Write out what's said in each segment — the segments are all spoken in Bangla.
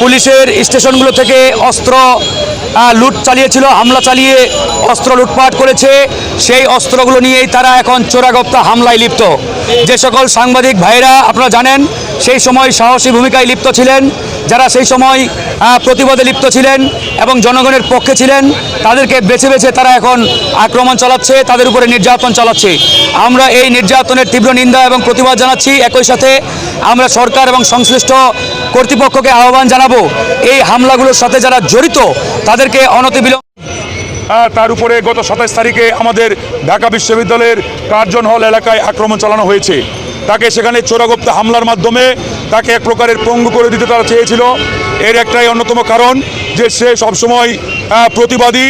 পুলিশের স্টেশনগুলো থেকে অস্ত্র লুট চালিয়েছিল হামলা চালিয়ে অস্ত্র লুটপাট করেছে। সেই অস্ত্রগুলো নিয়েই তারা এখন চোরাগপ্তা হামলায় লিপ্ত। যে সকল সাংবাদিক ভাইরা আপনারা জানেন, সেই সময় সাহসী ভূমিকায় লিপ্ত ছিলেন, যারা সেই সময় প্রতিবাদে লিপ্ত ছিলেন এবং জনগণের পক্ষে ছিলেন, তাদেরকে বেছে বেছে তারা এখন আক্রমণ চালাচ্ছে, তাদের উপরে নির্যাতন চালাচ্ছে। আমরা এই নির্যাতনের তীব্র নিন্দা এবং প্রতিবাদ জানাচ্ছি, একই সাথে আমরা সরকার এবং সংশ্লিষ্ট কর্তৃপক্ষকে আহ্বান জানাব, এই হামলাগুলোর সাথে যারা জড়িত, তাদেরকে অনতিবিলম্ব তার উপরে গত সাতাইশ তারিখে আমাদের ঢাকা বিশ্ববিদ্যালয়ের কার্জন হল এলাকায় আক্রমণ চালানো হয়েছে। তাকে সেখানে চোরাগোপ্তা হামলার মাধ্যমে তাকে এক প্রকারের পঙ্গু করে দিতে তারা চেয়েছিল। এর একটাই অন্যতম কারণ যে সে সবসময় প্রতিবাদী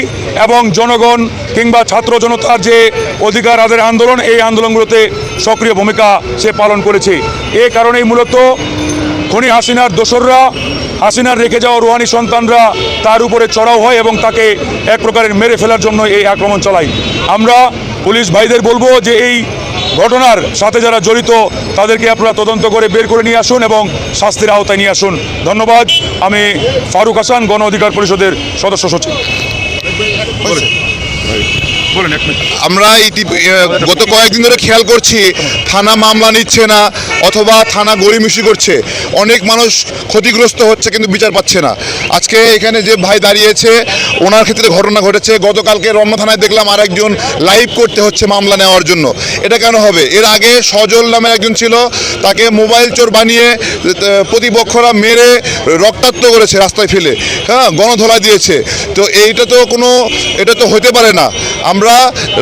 এবং জনগণ কিংবা ছাত্র জনতার যে অধিকার আদের আন্দোলন, এই আন্দোলনগুলোতে সক্রিয় ভূমিকা সে পালন করেছে। এ কারণেই মূলত খনি হাসিনার দোসররা, হাসিনার রেখে যাওয়া রুহানি সন্তানরা তার উপরে চড়াও হয় এবং তাকে এক প্রকারের মেরে ফেলার জন্য এই আক্রমণ চালায়। আমরা পুলিশ ভাইদের বলব যে এই ঘটনার সাথে যারা জড়িত, তাদেরকে আপনারা তদন্ত করে বের করে নিয়ে আসুন এবং শাস্তির আওতায় নিয়ে আসুন। ধন্যবাদ। আমি ফারুক হাসান, গণ অধিকার পরিষদের সদস্য সচিব। আমরা গত কয়েকদিন ধরে খেয়াল করছি, থানা মামলা নিচ্ছে না, অথবা থানা গড়িমিশি করছে। অনেক মানুষ ক্ষতিগ্রস্ত হচ্ছে, কিন্তু বিচার পাচ্ছে না। আজকে এখানে যে ভাই দাঁড়িয়েছে, ওনার ক্ষেত্রে ঘটনা ঘটেছে। গতকালকে রমনা থানায় দেখলাম আরেকজন লাইভ করতে হচ্ছে মামলা নেওয়ার জন্য। এটা কেন হবে? এর আগে সজল নামের একজন ছিল, তাকে মোবাইল চোর বানিয়ে প্রতিপক্ষরা মেরে রক্তাক্ত করেছে রাস্তায় ফেলে। হ্যাঁ গণধোলা দিয়েছে। তো এইটা তো কোনো এটা তো হতে পারে না। আমরা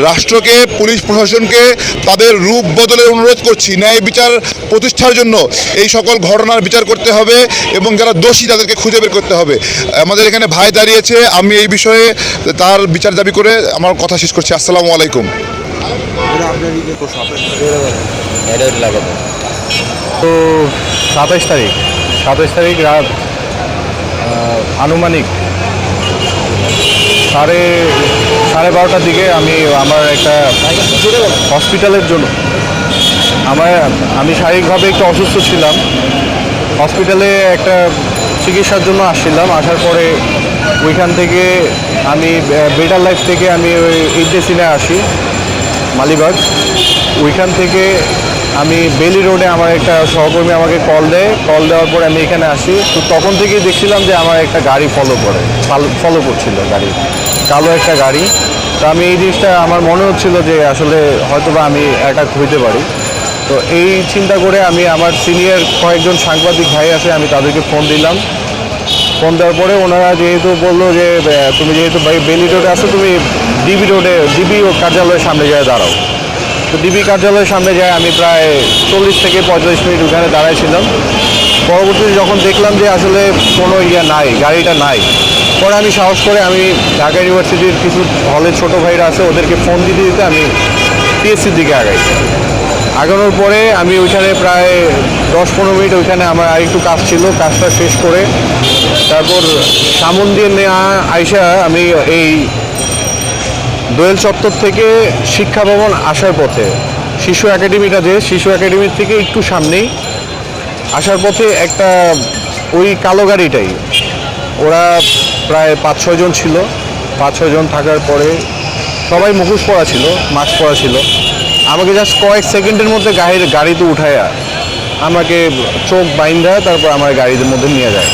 রাষ্ট্রকে পুলিশ প্রশাসনকে তাদের রূপ বদলের অনুরোধ করছি ন্যায় বিচার প্রতিষ্ঠার জন্য। এই সকল ঘটনার বিচার করতে হবে এবং যারা দোষী তাদেরকে খুঁজে বের করতে হবে। আমাদের এখানে ভাই দাঁড়িয়েছে আমি এই বিষয়ে তার বিচার দাবি করে আমার কথা শেষ করছি। আসসালামু আলাইকুম। তো সাতাইশ তারিখ। সাতাইশ তারিখ রাত আনুমানিক সাড়ে সাড়ে বারোটার দিকে আমি আমার একটা হসপিটালের জন্য, আমার, আমি শারীরিকভাবে একটু অসুস্থ ছিলাম। হসপিটালে একটা চিকিৎসার জন্য আসছিলাম, আসার পরে ওইখান থেকে আমি, বেটার লাইফ থেকে আমি ওই ইন্টেসিনে আসি, মালিবাগ। ওইখান থেকে আমি বেলি রোডে আমার একটা সহকর্মী আমাকে কল দেয়। কল দেওয়ার পরে আমি এখানে আসি। তো তখন থেকেই দেখছিলাম যে আমার একটা গাড়ি ফলো করে ফলো করছিল গাড়ি, কালো একটা গাড়ি। তো আমি এই জিনিসটা, আমার মনে হচ্ছিল যে আসলে হয়তোবা আমি অ্যাটাক হইতে পারি। তো এই চিন্তা করে আমি আমার সিনিয়র কয়েকজন সাংবাদিক ভাই আছে, আমি তাদেরকে ফোন দিলাম। ফোন দেওয়ার পরে ওনারা যেহেতু বলল যে তুমি যেহেতু বেলি রোডে আসো তুমি ডিবি রোডে ডিবি কার্যালয়ের সামনে যায় দাঁড়াও। তো ডিবি কার্যালয়ের সামনে যায়, আমি প্রায় চল্লিশ থেকে পঁয়তাল্লিশ মিনিট ওখানে দাঁড়াইছিলাম। পরবর্তীতে যখন দেখলাম যে আসলে কোনো ইয়ে নাই, গাড়িটা নাই, পরে আমি সাহস করে আমি ঢাকা ইউনিভার্সিটির কিছু হলের ছোটো ভাইরা আছে, ওদেরকে ফোন দিতে দিতে আমি পিএসসির দিকে আগাই। আগানোর পরে আমি ওইখানে প্রায় দশ পনেরো মিনিট ওইখানে আমার আরেকটু কাজ ছিল, কাজটা শেষ করে তারপর সামন দিয়ে নেওয়া আইসা আমি এই দোয়েল চত্বর থেকে শিক্ষা ভবন আসার পথে, শিশু একাডেমিটা যে শিশু একাডেমির থেকে একটু সামনেই আসার পথে একটা ওই কালো গাড়িটাই। ওরা প্রায় পাঁচ ছয়জন ছিল। পাঁচ ছয়জন থাকার পরে সবাই মুখোশ পরা ছিল মাস্ক পরা ছিল। আমাকে জাস্ট কয়েক সেকেন্ডের মধ্যে গাড়ির গাড়িতে উঠায়া আমাকে চোখ বাইন্দা তারপর আমার গাড়ির মধ্যে নিয়ে যায়।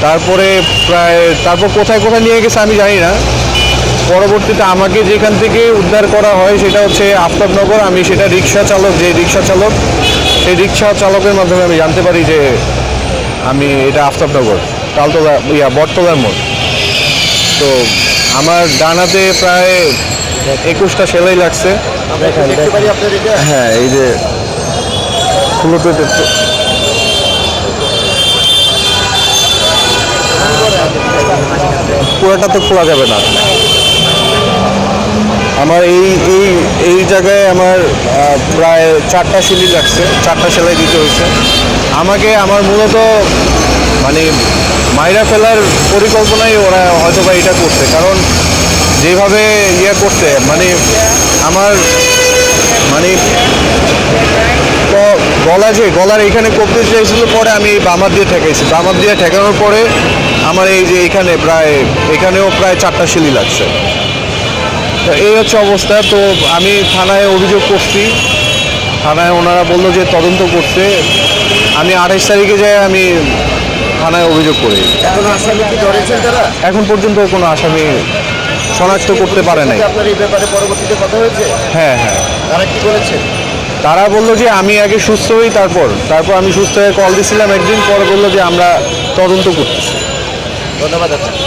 তারপরে প্রায়, তারপর কোথায় কোথায় নিয়ে গেছে আমি জানি না। পরবর্তীতে আমাকে যেখান থেকে উদ্ধার করা হয় সেটা হচ্ছে আফতাবনগর। আমি সেটা রিক্সা চালক, যে রিক্সা চালক, সেই রিক্সা চালকের মাধ্যমে আমি জানতে পারি যে আমি এটা আফতাবনগর, তালতলা, ইয়া, বটতলার মোড়। তো আমার ডানাতে প্রায় একুশটা সেলাই লাগছে। হ্যাঁ এই যে পুরোটা তো খোলা যাবে না। আমার এই এই এই জায়গায় আমার প্রায় চারটা সিলি লাগছে, চারটা সেলাই দিতে হয়েছে। আমাকে, আমার মূলত মানে মাইরা ফেলার পরিকল্পনাই ওরা হয়তো বা এটা করছে, কারণ যেভাবে ইয়ে করছে মানে আমার মানে গলা যে, গলার এখানে কপতে চাইছিল, পরে আমি এই বামার দিয়ে ঠেকাইছি। বামার দিয়ে ঠেকানোর পরে আমার এই যে এখানে প্রায়, এখানেও প্রায় চারটা শিলি লাগছে। তো এই হচ্ছে অবস্থা। তো আমি থানায় অভিযোগ করছি। থানায় ওনারা বলল যে তদন্ত করছে। আমি আঠাইশ তারিখে যাই আমি থানায় অভিযোগ করি। এখন পর্যন্ত কোনো আসামি শনাক্ত করতে পারে নাই। হ্যাঁ হ্যাঁ। তারা কি বলেছে? তারা বলল যে আমি আগে সুস্থ হই তারপর। তারপর আমি সুস্থ হয়ে কল দিছিলাম একদিন পরে বলল যে আমরা তদন্ত করতেছি। ধন্যবাদ আপনাকে